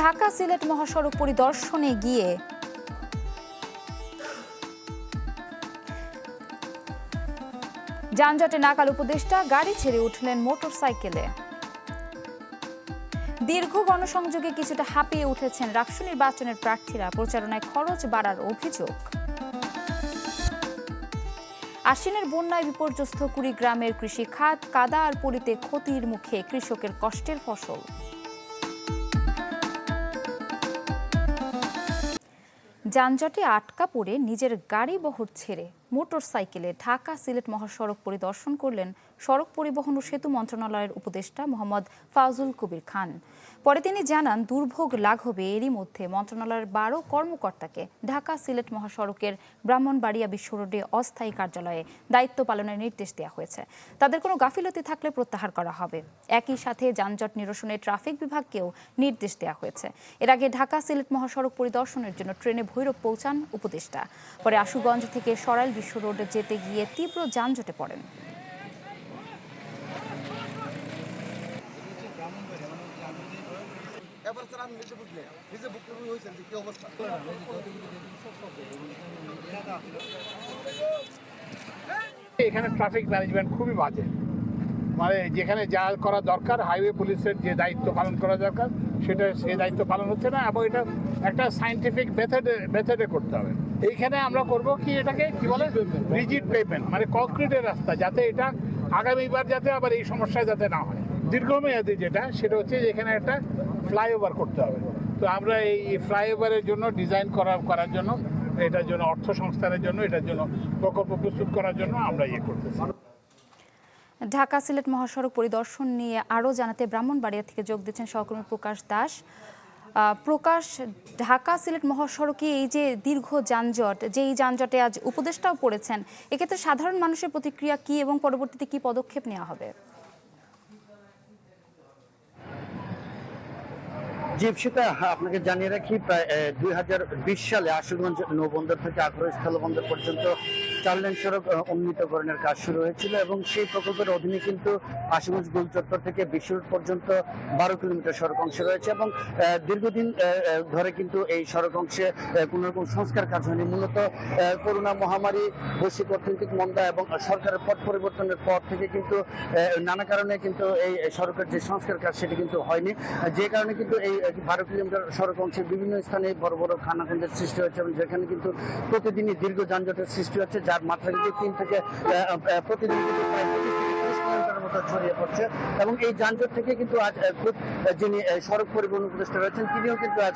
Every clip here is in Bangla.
ঢাকা সিলেট মহাসড়ক পরিদর্শনে গিয়ে যানজটে নাকাল উপদেষ্টা গাড়ি ছেড়ে উঠলেন মোটরসাইকেলে। দীর্ঘ গণসংযোগে কিছুটা হাঁপিয়ে উঠেছেন রাষ্ট্র নির্বাচনের প্রার্থীরা। প্রচারণায় খরচ বাড়ার অভিযোগ। আশ্বিনের বন্যায় বিপর্যস্ত কুড়িগ্রামের কৃষি খাত, কাদা আর পলিতে ক্ষতির মুখে কৃষকের কষ্টের ফসল। যানজটে আটকা পড়ে নিজের গাড়ি বহর ছেড়ে মোটরসাইকেলে ঢাকা সিলেট মহাসড়ক পরিদর্শন করলেন সড়ক পরিবহন ও সেতু মন্ত্রণালয়ের উপদেষ্টা মোহাম্মদ ফাজুল কবির খান। পরে তিনি জানান, দুর্ভোগ লাঘবে এরই মধ্যে মন্ত্রণালয়ের বারো কর্মকর্তাকে ঢাকা সিলেট মহাসড়কের ব্রাহ্মণবাড়িয়া বিশ্ব রোডে অস্থায়ী কার্যালয়ে দায়িত্ব পালনের নির্দেশ দেওয়া হয়েছে। তাদের কোনো গাফিলতি থাকলে প্রত্যাহার করা হবে। একই সাথে যানজট নিরসনে ট্রাফিক বিভাগকেও নির্দেশ দেওয়া হয়েছে। এর আগে ঢাকা সিলেট মহাসড়ক পরিদর্শনের জন্য ট্রেনে ভৈরব পৌঁছান উপদেষ্টা। পরে আশুগঞ্জ থেকে সরাইল বিশ্ব রোডে যেতে গিয়ে তীব্র যানজটে পড়েন। এবার স্যার আমি নিজে বুঝলে নিজে হয়েছেন যে কি অবস্থা। এখানে ট্রাফিক ম্যানেজমেন্ট খুবই বাজে। মানে যেখানে যা করা দরকার হাইওয়ে পুলিশের যে দায়িত্ব পালন করা দরকার সেটা সেই দায়িত্ব পালন হচ্ছে না এবং এটা একটা সাইন্টিফিক মেথডে মেথডে করতে হবে। এইখানে আমরা করব কি এটাকে কি বলে? রিজিড পেমেন্ট মানে কংক্রিটের রাস্তা যাতে এটা আগামীবার যাতে আবার এই সমস্যা যাতে না হয়। দীর্ঘমেয়াদী যেটা সেটা হচ্ছে যে এখানে একটা ফ্লাইওভার করতে হবে। তো আমরা এই ফ্লাইওভারের জন্য ডিজাইন করা, করার জন্য, এটার জন্য, অর্থ সংস্থানের জন্য, এটার জন্য, প্রকল্প প্রস্তুত করার জন্য আমরা ইয়ে করতেছি। ঢাকা সিলেট মহাসড়ক পরিদর্শন নিয়ে আরও জানাতে ব্রাহ্মণবাড়িয়া থেকে যোগ দিচ্ছেন সহকর্মী প্রকাশ দাস। প্রকাশ, ঢাকা সিলেট মহাসড়কে এই যে দীর্ঘ যানজট যে এই যানজটে আজ উপদেষ্টাও পড়েছেন, এক্ষেত্রে সাধারণ মানুষের প্রতিক্রিয়া কি এবং পরবর্তীতে কি পদক্ষেপ নেওয়া হবে? জিপসিতে আপনাকে জানিয়ে রাখি, প্রায় দুই হাজার বিশ সালে আশুগঞ্জ নৌবন্দর থেকে আগ্রহ স্থলবন্দর পর্যন্ত চার লেন সড়ক উন্নীতকরণের কাজ শুরু হয়েছিল এবং সেই প্রকল্পের অধীনে কিন্তু আশুগঞ্জ গোল চত্বর থেকে বিশ্বরোড পর্যন্ত বারো কিলোমিটার সড়ক অংশ রয়েছে এবং দীর্ঘদিন ধরে কিন্তু এই সড়ক অংশে কোনো রকম সংস্কার কাজ হয়নি। মূলত করোনা মহামারী, বৈশ্বিক অর্থনৈতিক মন্দা এবং সরকারের পথ পরিবর্তনের পর থেকে কিন্তু নানা কারণে কিন্তু এই সড়কের যে সংস্কার কাজ সেটি কিন্তু হয়নি। যে কারণে কিন্তু এই বারো কিলোমিটার সড়ক অংশে বিভিন্ন স্থানে বড় বড় খানাখন্দের সৃষ্টি হচ্ছে এবং যেখানে কিন্তু প্রতিদিনই দীর্ঘ যানজটের সৃষ্টি হচ্ছে যার যদি তিন থেকে প্রতিদিন মতো ছড়িয়ে পড়ছে। এবং এই যানজট থেকে কিন্তু আজ খুব যিনি সড়ক পরিবহন উপদেষ্টা রয়েছেন, তিনিও কিন্তু আজ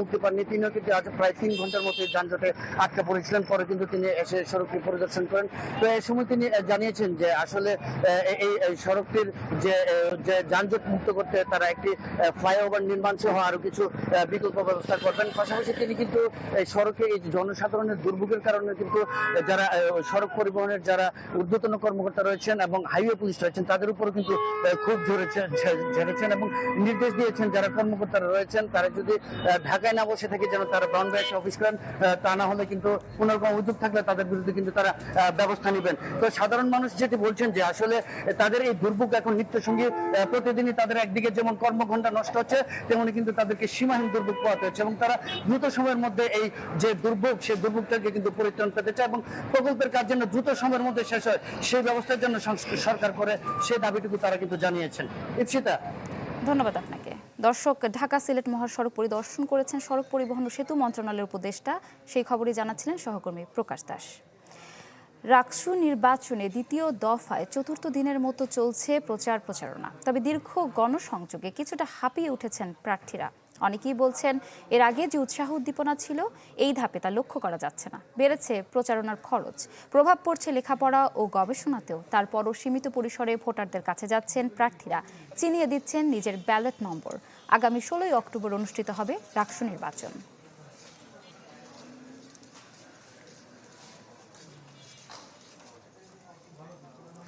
মুক্তি পাননি। তিনিও কিন্তু আজ প্রায় তিন ঘণ্টার মতো যানজটে আটকে পড়েছিলেন। পরে কিন্তু তিনি এসে সড়কটি পরিদর্শন করেন। তো এই সময় তিনি জানিয়েছেন যে আসলে এই সড়কটির যে যে যানজট মুক্ত করতে তারা একটি ফ্লাইওভার নির্মাণ সহ আরও কিছু বিকল্প ব্যবস্থা করবেন। পাশাপাশি তিনি কিন্তু এই সড়কে এই জনসাধারণের দুর্ভোগের কারণে কিন্তু যারা সড়ক পরিবহনের যারা ঊর্ধ্বতন কর্মকর্তা রয়েছেন এবং হাইওয়ে পুলিশ রয়েছেন তাদের উপরও কিন্তু খুব ঝরেছেন ঝেড়েছেন এবং নির্দেশ দিয়েছেন যারা কর্মকর্তারা রয়েছেন, তারা যদি ঢাকায় না বসে থেকে যেন তারা ব্রাউন এসে অফিস করেন তা না হলে কিন্তু কোনো রকম অভিযোগ থাকলে তাদের বিরুদ্ধে কিন্তু তারা ব্যবস্থা নেবেন। তো সাধারণ মানুষ যেটি বলছেন যে আসলে তাদের এই দুর্ভোগ এখন নিত্য সঙ্গী প্রতিদিনই তাদের একদিকে যেমন কর্মঘণ্টা নষ্ট হচ্ছে, তেমনি কিন্তু তাদেরকে সীমাহীন দুর্ভোগ পোহাতে হচ্ছে এবং তারা দ্রুত সময়ের মধ্যে এই যে দুর্ভোগ, সেই দুর্ভোগ থেকে কিন্তু পরিত্রাণ পেতে চায় এবং প্রকল্পের কাজ যেন দ্রুত সময়ের মধ্যে শেষ হয়, সেই ব্যবস্থার জন্য সরকার করে সেই দাবিটুকু তারা কিন্তু জানিয়েছেন। ইপসিতা। ধন্যবাদ আপনাকে। দর্শক, ঢাকা সিলেট মহাসড়ক পরিদর্শন করেছেন সড়ক পরিবহন ও সেতু মন্ত্রণালয়ের উপদেষ্টা। সেই খবরই জানাচ্ছিলেন সহকর্মী প্রকাশ দাস। রাকসু নির্বাচনে দ্বিতীয় দফায় চতুর্থ দিনের মতো চলছে প্রচার প্রচারণা তবে দীর্ঘ গণসংযোগে কিছুটা হাঁপিয়ে উঠেছেন প্রার্থীরা। অনেকেই বলছেন, এর আগে যে উৎসাহ উদ্দীপনা ছিল, এই ধাপে তা লক্ষ্য করা যাচ্ছে না। বেড়েছে প্রচারণার খরচ। প্রভাব পড়ছে লেখাপড়া ও গবেষণাতেও। তারপরও সীমিত পরিসরে ভোটারদের কাছে যাচ্ছেন প্রার্থীরা। চিনিয়ে দিচ্ছেন নিজের ব্যালট নম্বর। আগামী ষোলোই অক্টোবর অনুষ্ঠিত হবে রাক্ষ নির্বাচন।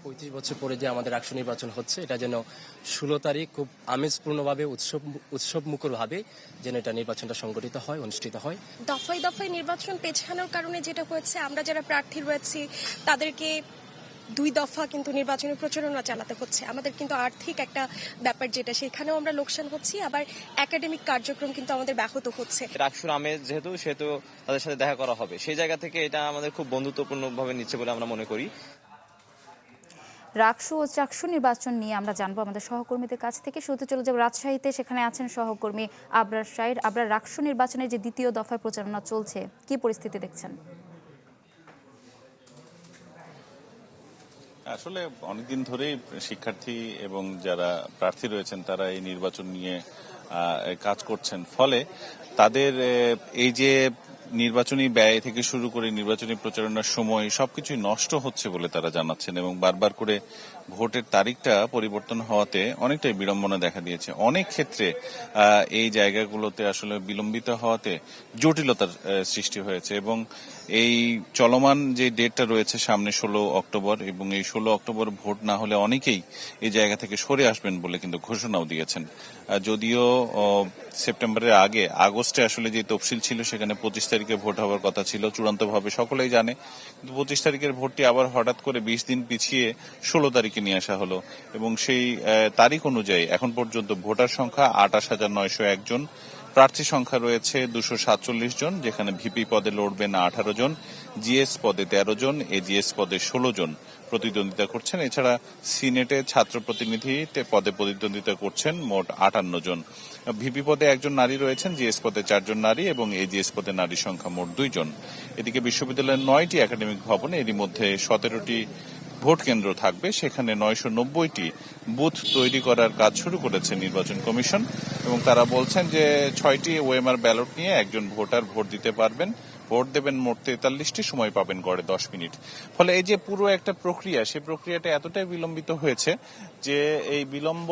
পঁয়ত্রিশ বছর পরে যে আমাদের রাষ্ট্র নির্বাচন হচ্ছে এটা যেন ষোলো তারিখ খুব আমেজপূর্ণভাবে উৎসব উৎসব মুখরভাবে যেন এটা নির্বাচনটা সংগঠিত হয় অনুষ্ঠিত হয়। দফায় দফায় নির্বাচন পেছানোর কারণে যেটা হয়েছে আমরা যারা প্রার্থী রয়েছি তাদেরকে দুই দফা কিন্তু নির্বাচনী প্রচারণা চালাতে হচ্ছে। আমাদের কিন্তু আর্থিক একটা ব্যাপার যেটা সেখানেও আমরা লোকসান হচ্ছি আবার একাডেমিক কার্যক্রম কিন্তু আমাদের ব্যাহত হচ্ছে। রাকসুর আমেজ যেহেতু সেহেতু তাদের সাথে দেখা করা হবে। সেই জায়গা থেকে এটা আমাদের খুব বন্ধুত্বপূর্ণ ভাবে নিচ্ছে বলে আমরা মনে করি। রাকসু ও চাকসু নির্বাচন নিয়ে আমরা জানব আমাদের সহকর্মীদের কাছ থেকে। শুরুতে চলে যাব রাজশাহীতে, সেখানে আছেন সহকর্মী আবরার শাহির। আবরার, রাকসু নির্বাচনের যে দ্বিতীয় দফায় প্রচারণা চলছে, কি পরিস্থিতি দেখছেন? আসলে অনেকদিন ধরেই শিক্ষার্থী এবং যারা প্রার্থী রয়েছেন, তারা এই নির্বাচন নিয়ে কাজ করছেন। ফলে তাদের এই যে নির্বাচনী ব্যয় থেকে শুরু করে নির্বাচনী প্রচারণার সময় সবকিছুই নষ্ট হচ্ছে বলে তারা জানাচ্ছেন এবং বারবার করে ভোটের তারিখটা পরিবর্তন হওয়াতে অনেকটাই বিড়ম্বনা দেখা দিয়েছে। অনেক ক্ষেত্রে এই জায়গাগুলোতে আসলে বিলম্বিত হওয়াতে জটিলতার সৃষ্টি হয়েছে এবং এই চলমান যে ডেটটা রয়েছে সামনে ষোলো অক্টোবর এবং এই ষোলো অক্টোবর ভোট না হলে অনেকেই এই জায়গা থেকে সরে আসবেন বলে কিন্তু ঘোষণাও দিয়েছেন। যদিও সেপ্টেম্বরের আগে, আগস্টে আসলে যে তফসিল ছিল, সেখানে পঁচিশ তারিখে ভোট হওয়ার কথা ছিল, চূড়ান্তভাবে সকলেই জানে। কিন্তু পঁচিশ তারিখের ভোটটি আবার হঠাৎ করে বিশ দিন পিছিয়ে ষোলো তারিখে নিয়ে আসা হলো। এবং সেই তারিখ অনুযায়ী এখন পর্যন্ত ভোটার সংখ্যা আঠাশ হাজার নয়শো একজন প্রার্থী সংখ্যা রয়েছে দুশো সাতচল্লিশ জন, যেখানে ভিপি পদে লড়বেন আঠারো জন, জিএস পদে তেরো জন, এজিএস পদে ষোলো জন প্রতিদ্বন্দ্বিতা করছেন। এছাড়া সিনেটে ছাত্র প্রতিনিধি পদে প্রতিদ্বন্দ্বিতা করছেন মোট আটান্ন জন। ভিপি পদে একজন নারী রয়েছেন, জিএস পদে চারজন নারী এবং এজিএস পদে নারী সংখ্যা মোট দুইজন এদিকে বিশ্ববিদ্যালয়ের নয়টি একাডেমিক ভবনে, এরই মধ্যে সতেরোটি ভোট কেন্দ্র থাকবে। সেখানে নয়শো নব্বইটি বুথ তৈরি করার কাজ শুরু করেছে নির্বাচন কমিশন এবং তারা বলছেন যে ছয়টি ওএমআর ব্যালট নিয়ে একজন ভোটার ভোট দিতে পারবেন। ভোট দেবেন মোট তেতাল্লিশটি, সময় পাবেন গড়ে দশ মিনিট। ফলে এই যে পুরো একটা প্রক্রিয়া সেই প্রক্রিয়াটা এতটাই বিলম্বিত হয়েছে যে এই বিলম্ব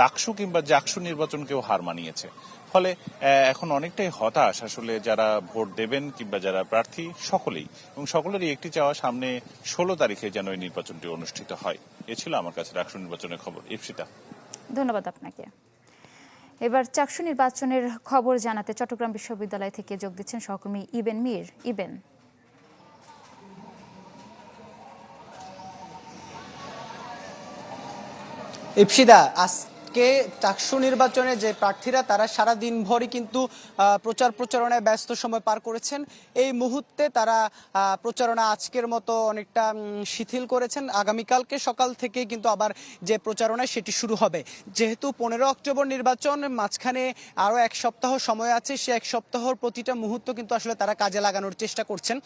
ডাকসু কিংবা জাকসু নির্বাচনকেও হার মানিয়েছে। ফলে আহ, এখন অনেকটাই হতাশ আসলে যারা ভোট দেবেন কিংবা যারা প্রার্থী সকলেই। এবং সকলেরই একটি চাওয়া সামনে ষোলো তারিখে যেন এই নির্বাচনটি অনুষ্ঠিত হয়। এ ছিল আমার কাছে রাষ্ট্র নির্বাচনের খবর। ইপসিতা ধন্যবাদ আপনাকে। এবার চাকসু নির্বাচনের খবর জানাতে চট্টগ্রাম বিশ্ববিদ্যালয় থেকে যোগ দিচ্ছেন সহকর্মী ইবেন মীর। ইবেন। ইপসিদা আজকে চাকসু নির্বাচনে যে প্রার্থীরা, তারা সারা দিন ভরই কিন্তু প্রচার প্রচারণায় ব্যস্ত সময় পার করেছেন। এই মুহূর্তে তারা প্রচারণা আজকের মতো অনেকটা শিথিল করেছেন। আগামীকালকে সকাল থেকেই কিন্তু আবার যে প্রচারণা সেটি শুরু হবে। যেহেতু পনেরো অক্টোবর নির্বাচন, মাঝখানে আরও এক সপ্তাহ সময় আছে। সে এক সপ্তাহর প্রতিটা মুহূর্ত কিন্তু আসলে তারা কাজে লাগানোর চেষ্টা করছেন।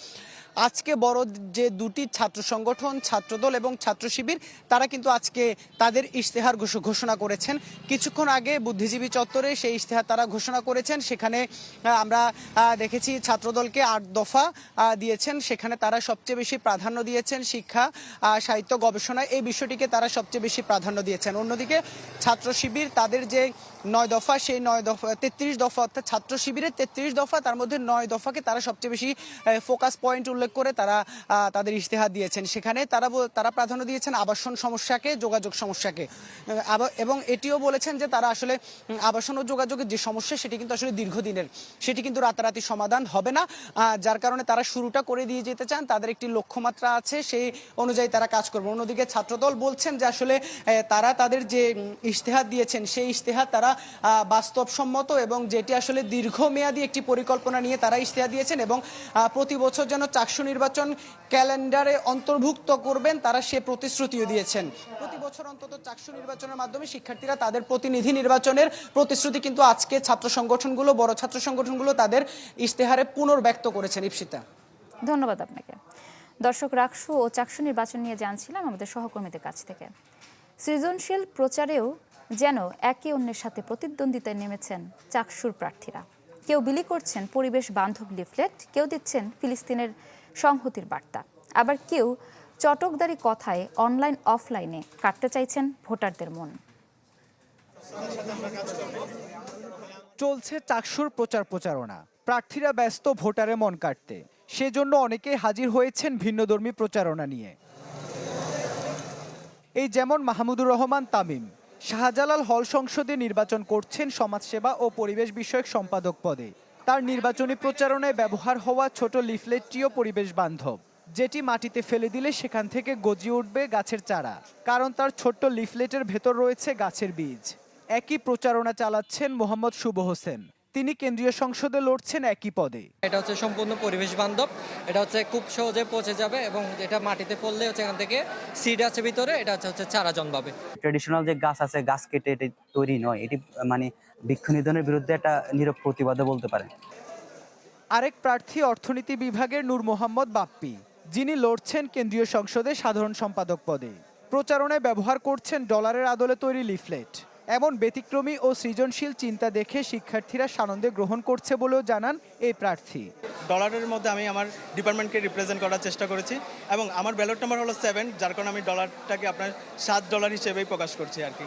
আজকে বড় যে দুটি ছাত্র সংগঠন, ছাত্রদল এবং ছাত্র শিবির, তারা কিন্তু আজকে তাদের ইশতেহার ঘোষ- ঘোষণা করেছেন। কিছুক্ষণ আগে বুদ্ধিজীবী চত্বরে সেই ইশতেহার তারা ঘোষণা করেছেন। সেখানে আমরা দেখেছি ছাত্রদলকে আট দফা দিয়েছেন। সেখানে তারা সবচেয়ে বেশি প্রাধান্য দিয়েছেন শিক্ষা সাহিত্য গবেষণা এই বিষয়টিকে তারা সবচেয়ে বেশি প্রাধান্য দিয়েছেন। অন্যদিকে ছাত্র শিবির তাদের যে নয় দফা, সেই নয় দফা, তেত্রিশ দফা অর্থাৎ ছাত্র শিবিরের তেত্রিশ দফা, তার মধ্যে নয় দফাকে তারা সবচেয়ে বেশি ফোকাস পয়েন্ট উল্লেখ করে তারা তাদের ইশতেহার দিয়েছেন। সেখানে তারা তারা প্রাধান্য দিয়েছেন আবাসন সমস্যাকে, যোগাযোগ সমস্যাকে। এবং এটিও বলেছেন যে তারা আসলে আবাসন ও যোগাযোগের যে সমস্যা, সেটি কিন্তু আসলে দীর্ঘদিনের। সেটি কিন্তু রাতারাতি সমাধান হবে না। যার কারণে তারা শুরুটা করে দিয়ে যেতে চান, তাদের একটি লক্ষ্যমাত্রা আছে, সেই অনুযায়ী তারা কাজ করবে অন্যদিকে ছাত্রদল বলছেন যে আসলে তারা তাদের যে ইশতেহার দিয়েছেন, সেই ইশতেহার তারা বাস্তবসম্মত এবং যেটি আসলে দীর্ঘমেয়াদী একটি পরিকল্পনা নিয়ে তারা ইশতেহার দিয়েছেন এবং প্রতি বছর যেন চাকসু নির্বাচন ক্যালেন্ডারে অন্তর্ভুক্ত করবেন, তারা সে প্রতিশ্রুতিও দিয়েছেন। প্রতি বছর অন্তত চাকসু নির্বাচনের মাধ্যমে শিক্ষার্থীরা তাদের প্রতিনিধি নির্বাচনের প্রতিশ্রুতি কিন্তু আজকে ছাত্র সংগঠনগুলো, বড় ছাত্র সংগঠনগুলো তাদের ইশতেহারে পুনর্ব্যক্ত করেছেন ইপসিতা। ধন্যবাদ আপনাকে। দর্শক রাকসু ও চাকসু নির্বাচন নিয়ে জানছিলাম আমাদের সহকর্মীদের কাছ থেকে। সৃজনশীল প্রচারেও যেন একে অন্যের সাথে প্রতিদ্বন্দ্বিতায় নেমেছেন চাকসুর প্রার্থীরা। কেউ বিলি করছেন পরিবেশ বান্ধব লিফলেট, কেউ দিচ্ছেন ফিলিস্তিনের সংহতির বার্তা। আবার কেউ চটকদারি কথায় অনলাইন, অফলাইনে কাটতে চাইছেন ভোটারদের মন। চলছে চাকসুর প্রচার প্রচারণা। প্রার্থীরা ব্যস্ত, ভোটারে মন কাটতে। সেজন্য অনেকেই হাজির হয়েছেন ভিন্নধর্মী প্রচারণা নিয়ে। এই যেমন মাহমুদুর রহমান, তামিম। শাহজালাল হল সংসদে নির্বাচন করছেন সমাজসেবা ও পরিবেশ বিষয়ক সম্পাদক পদে। তার নির্বাচনী প্রচারণায় ব্যবহার হওয়া ছোট লিফলেটটিও পরিবেশ বান্ধব, যেটি মাটিতে ফেলে দিলে সেখান থেকে গজিয়ে উঠবে গাছের চারা, কারণ তার ছোট্ট লিফলেটের ভেতর রয়েছে গাছের বীজ। একই প্রচারণা চালাচ্ছেন মোহাম্মদ শুভ হোসেন। তিনি কেন্দ্রীয় সংসদে লড়ছেন একই পদে। এটা হচ্ছে সম্পূর্ণ পরিবেশ বান্ধব। এটা হচ্ছে খুব সহজে পচে যাবে এবং এটা মাটিতে পড়লে হচ্ছে এখান থেকে সিড আছে ভিতরে এটা হচ্ছে হচ্ছে চারা জন্মাবে। ট্রেডিশনাল যে গাছ আছে গাছ কেটে এটি তৈরি নয় এটি মানে বৃক্ষ নিধনের বিরুদ্ধে একটা নীরব প্রতিবাদও বলতে পারেন। আরেক প্রার্থী অর্থনীতি বিভাগের নূর মোহাম্মদ বাপ্পি যিনি লড়ছেন কেন্দ্রীয় সংসদে সাধারণ সম্পাদক পদে। প্রচারণায় ব্যবহার করছেন ডলারের আদলে তৈরি লিফলেট। এমন ব্যতিক্রমী ও সৃজনশীল চিন্তা দেখে শিক্ষার্থীরা সানন্দে গ্রহণ করছে বলেও জানান এই প্রার্থী। ডলারের মধ্যে আমি আমার ডিপার্টমেন্টকে রিপ্রেজেন্ট করার চেষ্টা করেছি এবং আমার ব্যালট নাম্বার হলো সেভেন যার কারণে আমি ডলারটাকে আপনার সাত ডলার হিসেবেই প্রকাশ করছি আর কি।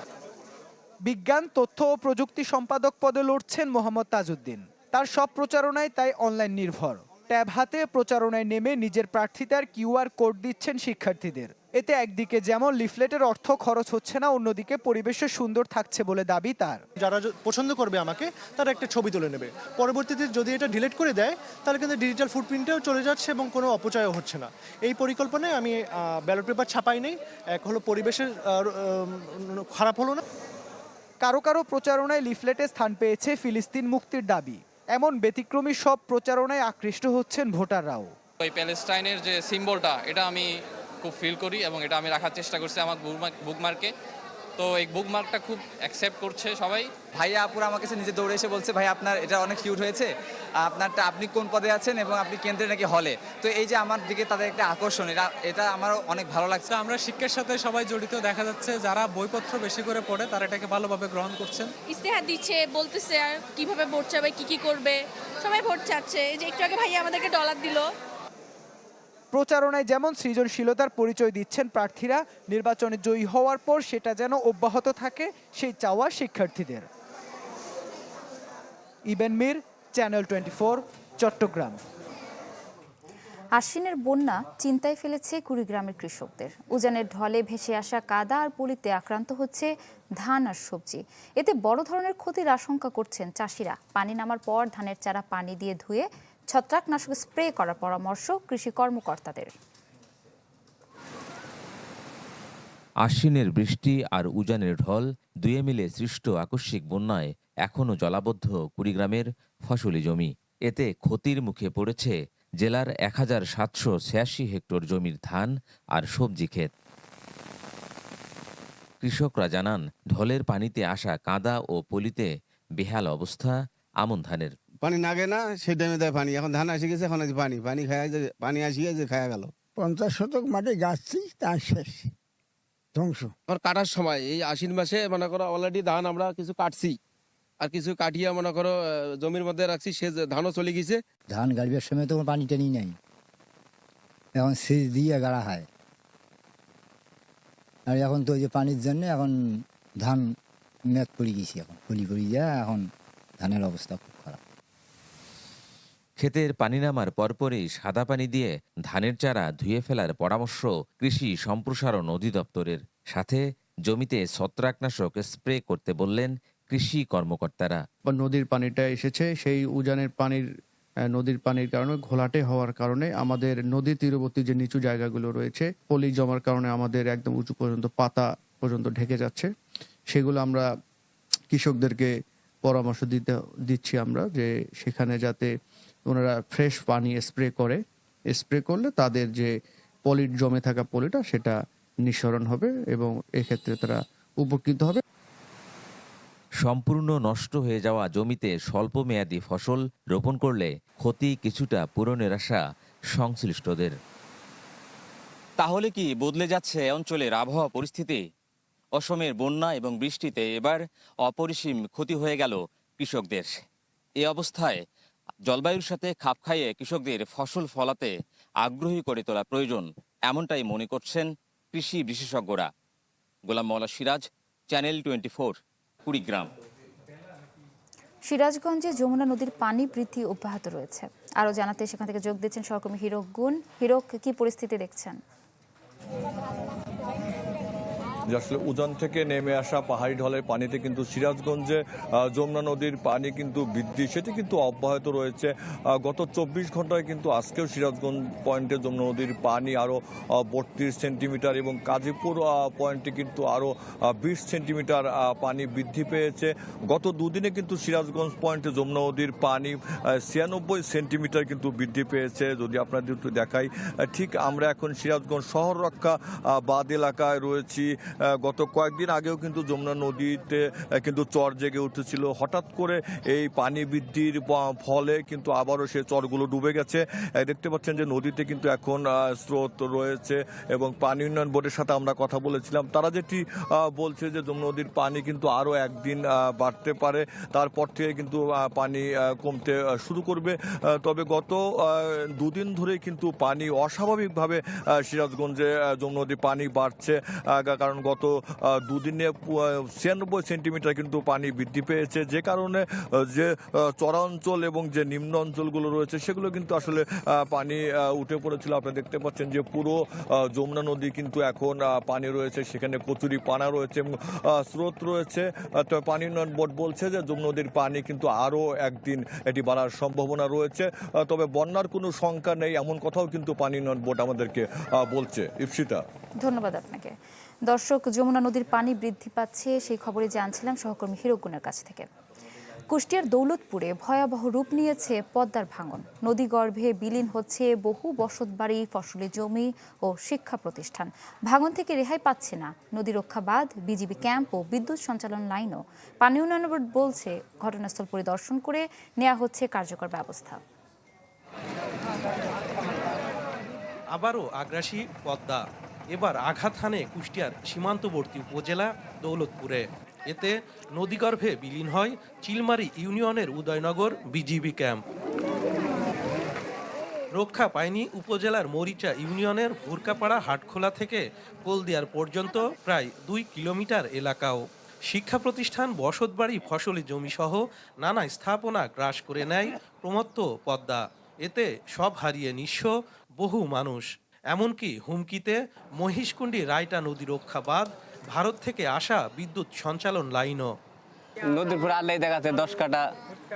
বিজ্ঞান তথ্য ও প্রযুক্তি সম্পাদক পদে লড়ছেন মোহাম্মদ তাজউদ্দিন। তার সব প্রচারণায় তাই অনলাইন নির্ভর। ট্যাব হাতে প্রচারণায় নেমে নিজের প্রার্থিতার কিউআর কোড দিচ্ছেন শিক্ষার্থীদের। এতে একদিকে যেমন লিফলেটের অর্থ খরচ হচ্ছে না অন্যদিকে পরিবেশও সুন্দর থাকছে বলে দাবি তার। যারা পছন্দ করবে আমাকে তারা একটা ছবি তুলে নেবে। পরবর্তীতে যদি এটা ডিলিট করে দেয় তাহলে কিন্তু ডিজিটাল ফুটপ্রিন্টেও চলে যাচ্ছে এবং কোনো অপচয়ও হচ্ছে না। এই পরিকল্পনায় আমি ব্যালট পেপার ছাপাই নেই। এক হলো পরিবেশের খারাপ হলো না। কারও কারও প্রচারণায় লিফলেটে স্থান পেয়েছে ফিলিস্তিন মুক্তির দাবি। এমন ব্যতিক্রমী সব প্রচারণায় আকৃষ্ট হচ্ছেন ভোটাররাও। ওই প্যালেস্টাইনের যে সিম্বলটা, এটা আমি খুব ফিল করি এবং এটা আমি রাখার চেষ্টা করছি আমার বুকমার্কে তো এই বুক মার্কটা খুব অ্যাকসেপ্ট করছে সবাই। ভাইয়া আপুরা আমার কাছে নিজে দৌড়ে এসে বলছে ভাই আপনার এটা অনেক কিউট হয়েছে। আপনারটা আপনি কোন পদে আছেন এবং আপনি কেন্দ্রে নাকি হলে তো এই যে আমার দিকে তাদের একটা আকর্ষণ এটা এটা আমারও অনেক ভালো লাগছে। আমরা শিক্ষার সাথে সবাই জড়িত দেখা যাচ্ছে যারা বইপত্র বেশি করে পড়ে তারা এটাকে ভালোভাবে গ্রহণ করছেন। ইস্তেহার দিচ্ছে বলতেছে আর কীভাবে ভোট চাবে কি কি করবে। সবাই ভোট চাচ্ছে। এই যে একটু আগে ভাইয়া আমাদেরকে ডলার দিল। প্রচারণায় যেমন সৃজনশীলতার পরিচয় দিচ্ছেন প্রার্থীরা, নির্বাচনে জয়ী হওয়ার পর সেটা যেন অব্যাহত থাকে সেই চাওয়া শিক্ষার্থীদের। ইবেন মির চ্যানেল টোয়েন্টি চট্টগ্রাম। আশ্বিনের বন্যা চিন্তায় ফেলেছে কুড়িগ্রামের কৃষকদের। উজানের ঢলে ভেসে আসা কাদা আর পলিতে আক্রান্ত হচ্ছে ধান আর সবজি। এতে বড় ধরনের ক্ষতির আশঙ্কা করছেন চাষিরা। পানি নামার পর ধানের চারা পানি দিয়ে ধুয়ে ছত্রাকনাশক স্প্রে করার পরামর্শ কৃষি কর্মকর্তাদের। আশ্বিনের বৃষ্টি আর উজানের ঢল দুয়ে মিলে সৃষ্ট আকস্মিক বন্যায় এখনও জলাবদ্ধ কুড়িগ্রামের ফসলি জমি। এতে ক্ষতির মুখে পড়েছে জেলার এক হাজার সাতশো ছিয়াশি হেক্টর জমির ধান আর সবজি ক্ষেত। কৃষকরা জানান, ঢলের পানিতে আসা কাদা ও পলিতে বেহাল অবস্থা আমন ধানের। পানি নাগে না সে ডেমে দেয় পানি। এখন ধান আসে গেছে এখন আছে পানি। পানি খায় যে পানি আসি গেছে খায়া গেল। পঞ্চাশ শতক মাটি গাছছি তার শেষ। ধ্বংস। আর কাটার সময় এই আশ্বিন মাসে মনে করো অলরেডি ধান আমরা কিছু কাটছি। আর কিছু কাটিয়া মনে করো জমির মধ্যে রাখছি সে ধানও চলে গেছে। ধান গাড়িবার সময় তো পানি টানি নাই। এখন সেচ দিয়ে গাড়া হয়। আর এখন তো ওই যে পানির জন্য এখন ধান মেদ পড়ে গেছি এখন। পলি পড়ি যা এখন ধানের অবস্থা ক্ষেতের পানি নামার পরপরই সাদা পানি দিয়ে ধানের চারা ধুয়ে ফেলার পরামর্শ কৃষি সম্প্রসারণ অধিদপ্তরের। সাথে জমিতে ছত্রাকনাশক স্প্রে করতে বললেন কৃষি কর্মকর্তারা। নদীর পানিটা এসেছে, সেই উজানের পানির নদীর পানির কারণে ঘোলাটে হওয়ার কারণে আমাদের নদীর তীরবর্তী যে নিচু জায়গাগুলো রয়েছে, পলি জমার কারণে আমাদের একদম উঁচু পর্যন্ত পাতা পর্যন্ত ঢেকে যাচ্ছে। সেগুলো আমরা কৃষকদেরকে পরামর্শ দিতে, দিচ্ছি আমরা যে সেখানে যাতে ওনারা ফ্রেশ পানি স্প্রে করে। স্প্রে করলে তাদের যে পলির জমে থাকা পলিটা সেটা নিঃসরণ হবে এবং এক্ষেত্রে তারা উপকৃত হবে। সম্পূর্ণ নষ্ট হয়ে যাওয়া জমিতে স্বল্পমেয়াদী ফসল রোপণ করলে ক্ষতি কিছুটা পূরণের আশা সংশ্লিষ্টদের। তাহলে কি বদলে যাচ্ছে অঞ্চলের আবহাওয়া পরিস্থিতি? অসমের বন্যা এবং বৃষ্টিতে এবার অপরিসীম ক্ষতি হয়ে গেল কৃষকদের। এ অবস্থায় জলবায়ুর সাথে খাপ খাইয়ে কৃষকদের ফসল ফলাতে আগ্রহী করে তোলা প্রয়োজন, এমনটাই মনে করছেন কৃষি বিশেষজ্ঞরা। Golam Moula Siraj, channel twenty four Kurigram. সিরাজগঞ্জে যমুনা নদীর পানি বৃদ্ধি অব্যাহত রয়েছে। আরও জানাতে সেখান থেকে যোগ দিচ্ছেন সহকর্মী হিরক গুণ। হিরক, কি পরিস্থিতি দেখছেন? যে আসলে উজান থেকে নেমে আসা পাহাড়ি ঢলের পানিতে কিন্তু সিরাজগঞ্জে যমুনা নদীর পানি কিন্তু বৃদ্ধি, সেটি কিন্তু অব্যাহত রয়েছে। গত চব্বিশ ঘন্টায় কিন্তু আজকেও সিরাজগঞ্জ পয়েন্টে যমুনা নদীর পানি আরও বত্রিশ সেন্টিমিটার এবং কাজীপুর পয়েন্টে কিন্তু আরও বিশ সেন্টিমিটার পানি বৃদ্ধি পেয়েছে। গত দুদিনে কিন্তু সিরাজগঞ্জ পয়েন্টে যমুনা নদীর পানি ছিয়ানব্বই সেন্টিমিটার কিন্তু বৃদ্ধি পেয়েছে। যদি আপনাদের একটু দেখাই ঠিক আমরা এখন সিরাজগঞ্জ শহর রক্ষা বাঁধ এলাকায় রয়েছি। গত কয়েকদিন আগেও কিন্তু যমুনা নদীতে কিন্তু চর জেগে উঠেছিল। হঠাৎ করে এই পানি বৃদ্ধির ফলে কিন্তু আবারও সে চরগুলো ডুবে গেছে। দেখতে পাচ্ছেন যে নদীতে কিন্তু এখন স্রোত রয়েছে এবং পানি উন্নয়ন বোর্ডের সাথে আমরা কথা বলেছিলাম। তারা যেটি বলছে যে যমুনা নদীর পানি কিন্তু আরও একদিন বাড়তে পারে। তারপর থেকে কিন্তু পানি কমতে শুরু করবে। তবে গত দুদিন ধরেই কিন্তু পানি অস্বাভাবিকভাবে সিরাজগঞ্জে যমুনা নদীর পানি বাড়ছে। কারণ গত দুদিনে ছিয়ানব্বই সেন্টিমিটার কিন্তু পানি বৃদ্ধি পেয়েছে। যে কারণে যে চরাঞ্চল এবং যে নিম্ন অঞ্চলগুলো রয়েছে, সেগুলো কিন্তু আসলে পানি উঠে পড়েছিল। আপনি দেখতে পাচ্ছেন যে পুরো যমুনা নদী কিন্তু এখন পানি রয়েছে। সেখানে কচুরি পানা রয়েছে এবং স্রোত রয়েছে। তবে পানি উন্নয়ন বোর্ড বলছে যে, যমুনা নদীর পানি কিন্তু আরও একদিন এটি বাড়ার সম্ভাবনা রয়েছে। তবে বন্যার কোনো শঙ্কা নেই, এমন কথাও কিন্তু পানি উন্নয়ন বোর্ড আমাদেরকে বলছে। ইপসিতা ধন্যবাদ আপনাকে। দর্শক যমুনা নদীর পানি বৃদ্ধি পাচ্ছে, সেই খবরে জানছিলাম সহকর্মী হিরোগুনের কাছ থেকে। কুষ্টিয়ার দৌলতপুরে ভয়াবহ রূপ নিয়েছে পদ্মার ভাঙন। নদীগর্ভে বিলীন হচ্ছে বহু বসতবাড়ি, ফসলি জমি ও শিক্ষা প্রতিষ্ঠান। ভাঙন থেকে রেহাই পাচ্ছে না। নদী রক্ষা বাঁধ বিজিবি ক্যাম্প ও বিদ্যুৎ সঞ্চালন লাইনও। পানি উন্নয়ন বোর্ড বলছে, ঘটনাস্থল পরিদর্শন করে নেওয়া হচ্ছে কার্যকর ব্যবস্থা। আবারও আগ্রাসী পদ্মা। এবার আঘাত হানে কুষ্টিয়ার সীমান্তবর্তী উপজেলা দৌলতপুরে। এতে নদীগর্ভে বিলীন হয় চিলমারি ইউনিয়নের উদয়নগর বিজিবি ক্যাম্প। রক্ষা পায়নি উপজেলার মরিচা ইউনিয়নের ভুরকাপাড়া হাটখোলা থেকে কোলদিয়ার পর্যন্ত প্রায় দুই কিলোমিটার এলাকাও। শিক্ষা প্রতিষ্ঠান বসতবাড়ি ফসলি জমিসহ নানা স্থাপনা গ্রাস করে নেয় প্রমত্ত পদ্মা। এতে সব হারিয়ে নিঃস্ব বহু মানুষ। এমনকি হুমকিতে মহিষকুণ্ডি রায়টা নদী রক্ষা বাঁধ ভারত থেকে আসা বিদ্যুৎ সঞ্চালন লাইনও। নদীর পরে আল্লাহ দেখাতে দশ কাটা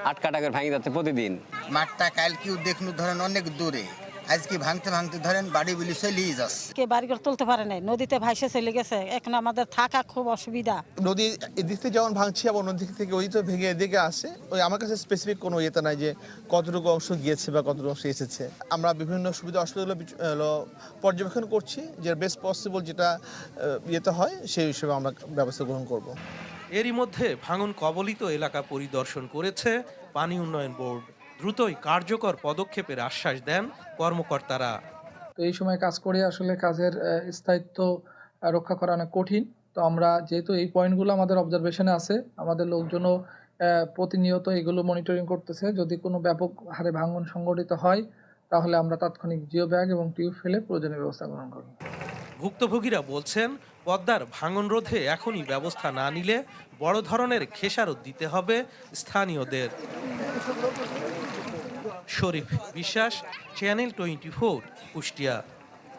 আট কাটা করে ভাঙি যাচ্ছে প্রতিদিন। মাঠটা কালকেও দেখনু ধরেন অনেক দূরে। আজকে ভাঙতে ভাঙতে ধরেন বাড়ি বিলি চলিয়ে যাচ্ছে। কে বাড়ি ঘর তুলতে পারে নাই নদীতে ভাইসে চলে গেছে এখন আমাদের থাকা খুব অসুবিধা। নদী এদিক থেকে যেমন ভাঙছি আবার দিক থেকে ওই তো ভেঙে এদিকে আসে। ওই আমার কাছে স্পেসিফিক কোনো ইয়েতে নাই যে কতটুকু অংশ গিয়েছে বা কতটুকু অংশ এসেছে। আমরা বিভিন্ন সুবিধা অসুবিধাগুলো হলো পর্যবেক্ষণ করছি যে বেস্ট পসিবল যেটা ইয়েতে হয় সেই হিসেবে আমরা ব্যবস্থা গ্রহণ করব। এরই মধ্যে ভাঙন কবলিত এলাকা পরিদর্শন করেছে পানি উন্নয়ন বোর্ড। দ্রুতই কার্যকর পদক্ষেপের আশ্বাস দেন কর্মকর্তারা। তো এই সময় কাজ করে আসলে কাজের স্থায়িত্ব রক্ষা করা অনেক কঠিন। তো আমরা যেহেতু এই পয়েন্টগুলো আমাদের অবজারভেশনে আছে আমাদের লোকজনও প্রতিনিয়ত এগুলো মনিটরিং করতেছে। যদি কোনো ব্যাপক হারে ভাঙন সংঘটিত হয় তাহলে আমরা তাৎক্ষণিক জিও ব্যাগ এবং টিউব ফেলে প্রয়োজনীয় ব্যবস্থা গ্রহণ করব। ভুক্তভোগীরা বলছেন পদ্মার ভাঙন রোধে এখনই ব্যবস্থা না নিলে বড় ধরনের খেসারত দিতে হবে স্থানীয়দের। শরীফ বিশ্বাস চ্যানেল টোয়েন্টি ফোর কুষ্টিয়া।